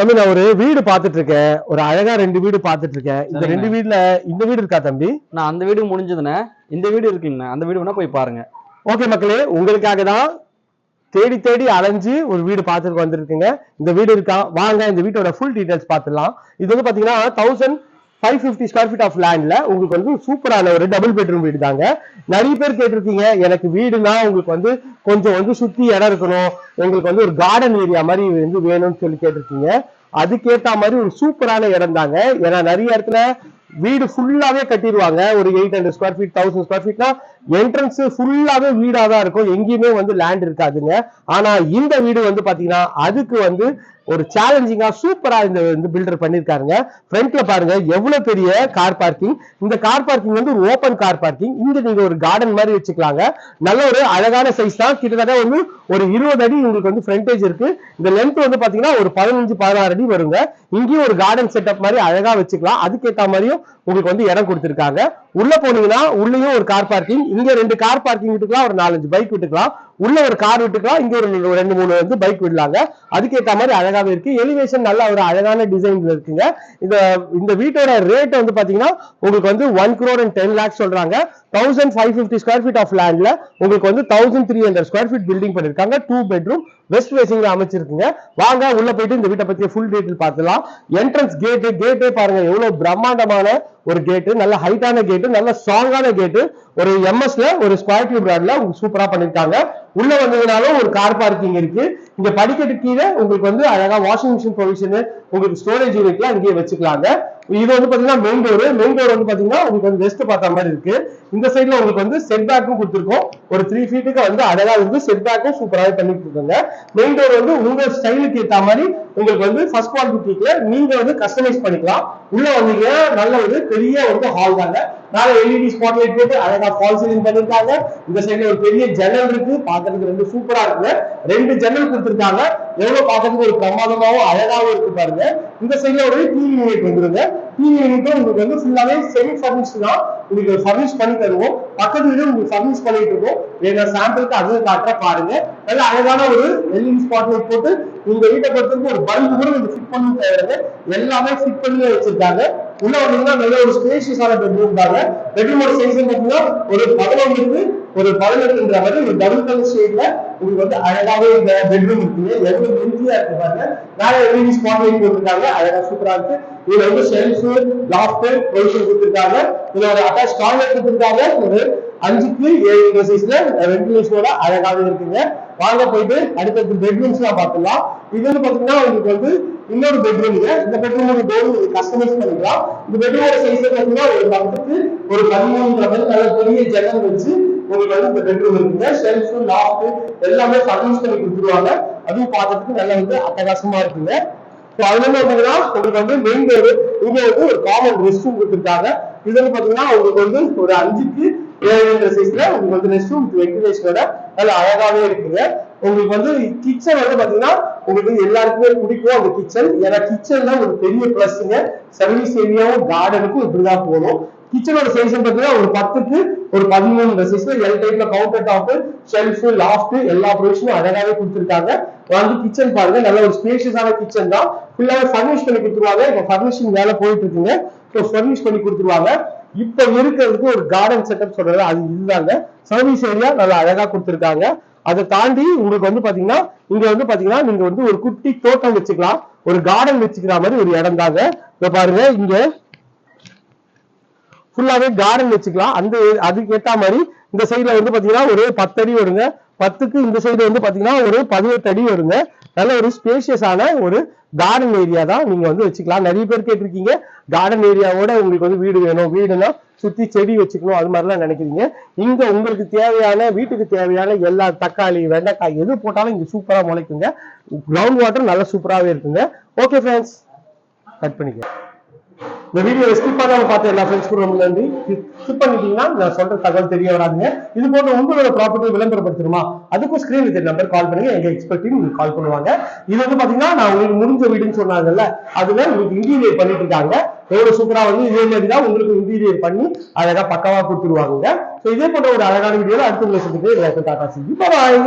தம்பி நான் ஒரு வீடு பார்த்துட்டு இருக்கேன் ஒரு அழகா ரெண்டு வீடு பார்த்துட்டு இருக்கேன் இந்த. ரெண்டு வீட்ல இந்த வீடு இருக்கா தம்பி? நான் அந்த வீடு முடிஞ்சதுண்ணே. இந்த வீடு இருக்குங்கண்ணா. அந்த வீடு வேணா போய் பாருங்க. ஓகே மக்களே உங்களுக்காக தான் தேடி தேடி அலைஞ்சு ஒரு வீடு பார்த்துட்டு வந்திருக்குங்க. இந்த வீடு இருக்கா? வாங்க இந்த வீட்டோட ஃபுல் டீடைல்ஸ் பார்த்துடலாம். இது வந்து பாத்தீங்கன்னா thousand five fifty square feet of லேண்ட்ல உங்களுக்கு வந்து சூப்பரான ஒரு டபுள் பெட்ரூம் வீடு தாங்க நிறைய பேர் கேட்டிருக்கீங்க எனக்கு வீடுனா உங்களுக்கு வந்து கொஞ்சம் வந்து சுத்தி இடம் இருக்கணும் உங்களுக்கு வந்து ஒரு கார்டன் ஏரியா மாதிரி வந்து வேணும்னு சொல்லி கேட்டிருக்கீங்க. அதுக்கேத்த மாதிரி ஒரு சூப்பரான இடம் தாங்க ஏன்னா நிறைய இடத்துல வீடு ஃபுல்லாவே கட்டிடுவாங்க. ஒரு eight hundred square feet thousand square ஃபீட்னா entrance ஃபுல்லாவே வீடா தான் இருக்கும். எங்கேயுமே வந்து லேண்ட் இருக்காதுங்க. ஆனா இந்த வீடு வந்து பாத்தீங்கன்னா அதுக்கு வந்து ஒரு சேலஞ்சிங்கா சூப்பரா இந்த வந்து பில்டர் பண்ணிருக்காருங்க. ஃப்ரண்ட்ல பாருங்க எவ்வளவு பெரிய கார் பார்க்கிங் இந்த கார் பார்க்கிங் வந்து ஒரு ஓப்பன் கார் பார்க்கிங் இங்க நீங்க ஒரு கார்டன் மாதிரி வச்சுக்கலாங்க. நல்ல ஒரு அழகான சைஸ் தான். கிட்டத்தட்ட வந்து ஒரு இருபது அடி உங்களுக்கு வந்து ஃப்ரண்டேஜ் இருக்கு. இந்த லென்த் வந்து பாத்தீங்கன்னா ஒரு பதினஞ்சு பதினாறு அடி வருங்க. இங்கேயும் ஒரு கார்டன் செட்டப் மாதிரி அழகா வச்சுக்கலாம். அதுக்கேற்ற மாதிரியும் உங்களுக்கு வந்து இடம் கொடுத்திருக்காங்க. உள்ள போனீங்கன்னா உள்ளேயும் ஒரு கார் பார்க்கிங் இங்க ரெண்டு கார் பார்க்கிங் விட்டுக்கலாம் ஒரு நாலஞ்சு பைக் விட்டுக்கலாம். உள்ள ஒரு கார் விட்டுக்கலாம். இங்க ஒரு ரெண்டு மூணு வந்து பைக் விடலாங்க. அதுக்கேற்ற மாதிரி அழகாவே இருக்கு. எலிவேஷன் நல்ல ஒரு அழகான டிசைன்ல இருக்குங்க. இந்த இந்த வீட்டோட ரேட் வந்து பாத்தீங்கன்னா உங்களுக்கு வந்து one crore and ten lakhs சொல்றாங்க. Thousand five fifty square feet of லேண்ட்ல உங்களுக்கு வந்து thousand three hundred square feet building பண்ணிருக்காங்க. டூ பெட்ரூம் வெஸ்ட் ஃபேசிங்ல அமைச்சிருக்குங்க. வாங்க உள்ள போயிட்டு இந்த வீட்டை பத்தி ஃபுல் டீட்டெயில் பார்த்துலாம். என்ட்ரன்ஸ் கேட்டு கேட்டே பாருங்க. எவ்வளவு பிரம்மாண்டமான ஒரு கேட்டு நல்ல ஹைட்டான கேட்டு நல்ல ஸ்ட்ராங்கான கேட்டு ஒரு எம்எஸ்ல ஒரு ஸ்கொயர் டியூப் ரோட்ல உங்களுக்கு சூப்பரா பண்ணிருக்காங்க. உள்ள வந்ததுனாலும் ஒரு கார் பார்க்கிங் இருக்கு. இங்க படிக்கட்டு கீழே உங்களுக்கு வந்து அழகா வாஷிங் மிஷின் ப்ரொவிஷன் உங்களுக்கு ஸ்டோரேஜ் யூனிட்லாம் இங்கேயே வச்சுக்கலாங்க. இது வந்து பாத்தீங்கன்னா மெயின் டோர் மெயின் டோர் வந்து பாத்தீங்கன்னா உங்களுக்கு வந்து வெஸ்ட் பார்த்த மாதிரி இருக்கு. இந்த சைட்ல உங்களுக்கு வந்து செட் பேக்கும் கொடுத்துருக்கோம். ஒரு த்ரீ ஃபீட்டுக்கு வந்து அழகா வந்து செட் பேக்கும் சூப்பராகவே பண்ணி கொடுத்துருங்க மெயின் டோர் வந்து உங்க ஸ்டைலுக்கு ஏற்ற மாதிரி உங்களுக்கு வந்து ஃபர்ஸ்ட் குவாலிட்டில நீங்க வந்து கஸ்டமைஸ் பண்ணிக்கலாம். உள்ள வந்தீங்க நல்ல ஒரு பெரிய வந்து ஹால் தாங்க. நாலு எல்இடி ஸ்பாட்லைட் போட்டு அழகா ஃபால் சீலிங் பண்ணிருக்காங்க இந்த சைடுல ஒரு பெரிய ஜன்னல் இருக்கு. பாக்குறதுக்கு ரெண்டு சூப்பரா இருக்குங்க. ரெண்டு ஜன்னல் கொடுத்துருக்காங்க. எவ்வளவு பாக்குறதுக்கு ஒரு பிரமாதமாவும் அழகாவும் இருக்கு பாருங்க. இந்த சைடுல ஒரு டிவி யூனிட் வந்துருங்க. டிவி உங்களுக்கு வந்து ஃபுல்லாவே செமி ஃபர்னிஷ் தான் உங்களுக்கு ஃபர்னிஷ் பண்ணி தருவோம். பக்கத்து வீடு உங்களுக்கு ஃபர்னிஷ் பண்ணிட்டு இருக்கோம். வேற சாம்பிளுக்கு அதுவும் காட்டுற பாருங்க. நல்ல அழகான ஒரு எல்இடி ஸ்பாட் லைட் போட்டு உங்க வீட்டை பொறுத்தவரைக்கும் ஒரு பல்பு கூட நீங்க ஃபிட் பண்ணி தேவையில்லை எல்லாமே ஃபிட் பண்ணி வச்சிருக்காங்க. உள்ள வந்தீங்கன்னா நல்ல ஒரு ஸ்பேஷியஸான பெட்ரூம் தாங்க பெட்ரூமோட சைஸ் பார்த்தீங்கன்னா ஒரு பதினொன்றுக்கு ஒரு பதினெட்டுன்ற மாதிரி ஒரு டபுள் கலர் ஷேட்ல உங்களுக்கு வந்து அழகாவே இந்த பெட்ரூம் இருக்குங்க. எவ்வளவு மென்சியா இருக்கு பாருங்க. மேல எல்இடி ஸ்பாட் லைட் கொடுத்துருக்காங்க. அழகா சூப்பரா இருக்கு. இதுல வந்து ஷெல்ஃப் லாஃப்ட் ப்ரொவிஷன் கொடுத்துருக்காங்க. இதுல ஒரு அட்டாச் டாய்லெட் கொடுத்துருக்காங்க. ஒரு அஞ்சுக்கு ஏழு சைஸ்ல வென்டிலேஷனோட அழகாவே இருக்குங்க. வாங்க போயிட்டு அடுத்தடுத்து பெட்ரூம்ஸ் எல்லாம் பார்த்துலாம் இது வந்து பாத்தீங்கன்னா உங்களுக்கு வந்து இன்னொரு பெட்ரூம்ங்க இந்த பெட்ரூமோட டோர் கஸ்டமைஸ் பண்ணிக்கலாம். இந்த பெட்ரூமோட சைஸ் பார்த்தீங்கன்னா ஒரு பக்கத்துக்கு ஒரு பதிமூணு மாதிரி நல்ல பெரிய ஜன்னல் வச்சு உங்களுக்கு வந்து இந்த பெட்ரூம் இருக்குங்க. ஷெல்ஃப் லாஃப்ட் எல்லாமே ஃபர்னிஷ் பண்ணி கொடுத்துருவாங்க. அதுவும் பார்க்கறதுக்கு நல்லா வந்து அட்டகாசமா இருக்குங்க. ஸோ அதுல பார்த்தீங்கன்னா பாத்தீங்கன்னா உங்களுக்கு வந்து மெயின் டோர் இங்க வந்து ஒரு காமன் ரெஸ்ட் ரூம் கொடுத்துருக்காங்க. இதுல பாத்தீங்கன்னா உங்களுக்கு வந்து ஒரு அஞ்சுக்கு ஏழு சைஸ்ல உங்களுக்கு வந்து ரெஸ்ட் ரூம் வென்டிலேஷனோட நல்ல அழகாவே இருக்குங்க. உங்களுக்கு வந்து கிச்சன் வந்து பாத்தீங்கன்னா உங்களுக்கு எல்லாருக்குமே பிடிக்கும். அந்த கிச்சன் ஏன்னா கிச்சன் தான் ஒரு பெரிய பிளஸ்ங்க சர்வீஸ் ஏரியாவும் கார்டனுக்கும் இப்படிதான் போகணும். கிச்சனோட சைஸ் பார்த்தீங்கன்னா ஒரு பத்துக்கு ஒரு பதிமூணு சைஸ்ல எல் டைப்ல கவுண்டர் டாப் ஷெல்ஃப் லாஃப்ட் எல்லா ப்ரொவிஷனும் அழகாவே கொடுத்துருக்காங்க. வந்து கிச்சன் பாருங்க. நல்ல ஒரு ஸ்பேஷியஸான கிச்சன் தான். ஃபுல்லாவே ஃபர்னிஷ் பண்ணி கொடுத்துருவாங்க. இப்போ ஃபர்னிஷிங் வேலை போயிட்டு இருக்குங்க ஸோ ஃபர்னிஷ் பண்ணி கொடுத்துருவாங்க. இப்போ இருக்கிறதுக்கு ஒரு கார்டன் செட்டப் சொல்றது அது இதுதாங்க சர்வீஸ் ஏரியா நல்லா அழகா கொடுத்துருக்காங்க. அதை தாண்டி உங்களுக்கு வந்து பாத்தீங்கன்னா இங்க வந்து பாத்தீங்கன்னா நீங்க வந்து ஒரு குட்டி தோட்டம் வச்சுக்கலாம். ஒரு கார்டன் வச்சுக்கிற மாதிரி ஒரு இடம் தாங்க. இப்ப பாருங்க இங்க ஃபுல்லாவே கார்டன் வச்சுக்கலாம். அந்த அதுக்கு ஏத்த மாதிரி இந்த சைடுல வந்து பாத்தீங்கன்னா ஒரு பத்து அடி வருங்க. பத்துக்கு இந்த சைடு வந்து பாத்தீங்கன்னா ஒரு பதினெட்டு அடி வருங்க. நல்ல ஒரு ஸ்பேஷியஸான ஒரு கார்டன் ஏரியா தான் நீங்க வந்து வச்சுக்கலாம். நிறைய பேர் கேட்டிருக்கீங்க கார்டன் ஏரியாவோட உங்களுக்கு வந்து வீடு வேணும். வீடுனா சுத்தி செடி வச்சுக்கணும் அது மாதிரிலாம் நினைக்கிறீங்க. இங்க உங்களுக்கு தேவையான வீட்டுக்கு தேவையான எல்லா தக்காளி வெண்டைக்காய் எது போட்டாலும் இங்க சூப்பரா முளைக்குங்க. கிரவுண்ட் வாட்டர் நல்லா சூப்பராகவே இருக்குங்க. ஓகே ஃப்ரெண்ட்ஸ் கட் பண்ணிக்கிறேன் இந்த வீடியோ ஸ்கிப் பண்ணாம பார்த்த எல்லா ஃப்ரெண்ட்ஸ் கூட ரொம்ப நன்றி ஸ்கிப் பண்ணிட்டீங்கன்னா நான் சொல்ற தகவல் தெரிய வராதுங்க. இது போன்ற உங்களோட ப்ராப்பர்ட்டி விளம்பரப்படுத்தணுமா? அதுக்கும் ஸ்கிரீன் வித் நம்பர் கால் பண்ணுங்க. எங்க எக்ஸ்பர்ட் டீம் கால் பண்ணுவாங்க. இது வந்து பாத்தீங்கன்னா நான் உங்களுக்கு முடிஞ்ச வீடுன்னு சொன்னாங்கல்ல அதுல உங்களுக்கு இன்டீரியர் பண்ணிட்டு இருக்காங்க. எவ்வளவு சூப்பரா வந்து இதே மாதிரி தான் உங்களுக்கு இன்டீரியர் பண்ணி அழகா பக்கவா கொடுத்துருவாங்க ஸோ இதே போன்ற ஒரு அழகான வீடியோல அடுத்த உங்களை சந்திக்கிறேன். டாடா சி பாய்